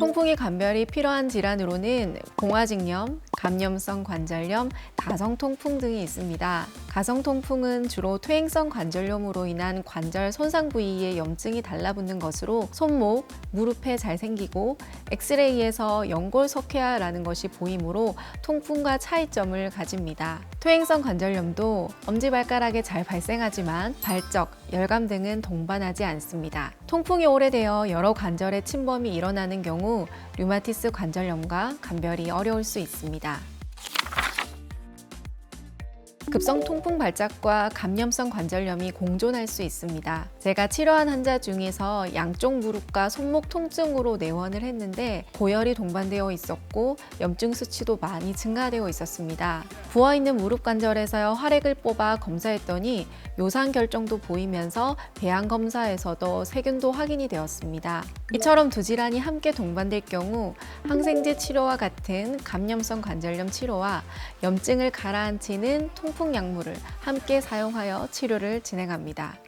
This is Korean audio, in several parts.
통풍이 감별이 필요한 질환으로는 봉화직염, 감염성 관절염, 가성통풍 등이 있습니다. 가성 통풍은 주로 퇴행성 관절염으로 인한 관절 손상 부위에 염증이 달라붙는 것으로 손목, 무릎에 잘 생기고 엑스레이에서 연골 석회화라는 것이 보이므로 통풍과 차이점을 가집니다. 퇴행성 관절염도 엄지발가락에 잘 발생하지만 발적, 열감 등은 동반하지 않습니다. 통풍이 오래되어 여러 관절에 침범이 일어나는 경우 류마티스 관절염과 감별이 어려울 수 있습니다. 급성 통풍 발작과 감염성 관절염이 공존할 수 있습니다. 제가 치료한 환자 중에서 양쪽 무릎과 손목 통증으로 내원을 했는데 고열이 동반되어 있었고 염증 수치도 많이 증가되어 있었습니다. 부어 있는 무릎 관절에서 활액을 뽑아 검사했더니 요상 결정도 보이면서 배양 검사에서도 세균도 확인이 되었습니다. 이처럼 두 질환이 함께 동반될 경우 항생제 치료와 같은 감염성 관절염 치료와 염증을 가라앉히는 통풍 약물을 함께 사용하여 치료를 진행합니다.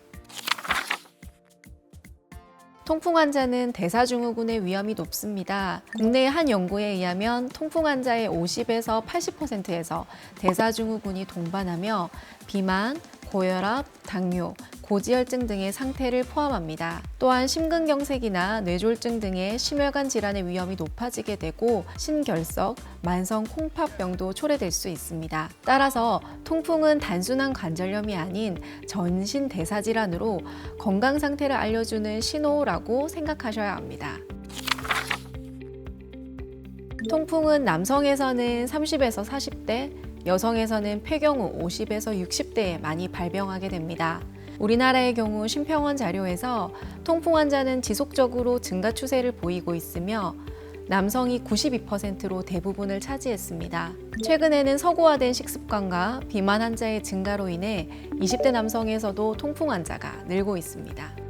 통풍 환자는 대사증후군의 위험이 높습니다. 국내 한 연구에 의하면 통풍 환자의 50에서 80%에서 대사증후군이 동반하며 비만, 고혈압, 당뇨, 고지혈증 등의 상태를 포함합니다. 또한 심근경색이나 뇌졸중 등의 심혈관 질환의 위험이 높아지게 되고 신결석, 만성 콩팥병도 초래될 수 있습니다. 따라서 통풍은 단순한 관절염이 아닌 전신 대사 질환으로 건강 상태를 알려주는 신호라고 생각하셔야 합니다. 통풍은 남성에서는 30에서 40대, 여성에서는 폐경후 50에서 60대에 많이 발병하게 됩니다. 우리나라의 경우 심평원 자료에서 통풍 환자는 지속적으로 증가 추세를 보이고 있으며 남성이 92%로 대부분을 차지했습니다. 최근에는 서구화된 식습관과 비만 환자의 증가로 인해 20대 남성에서도 통풍 환자가 늘고 있습니다.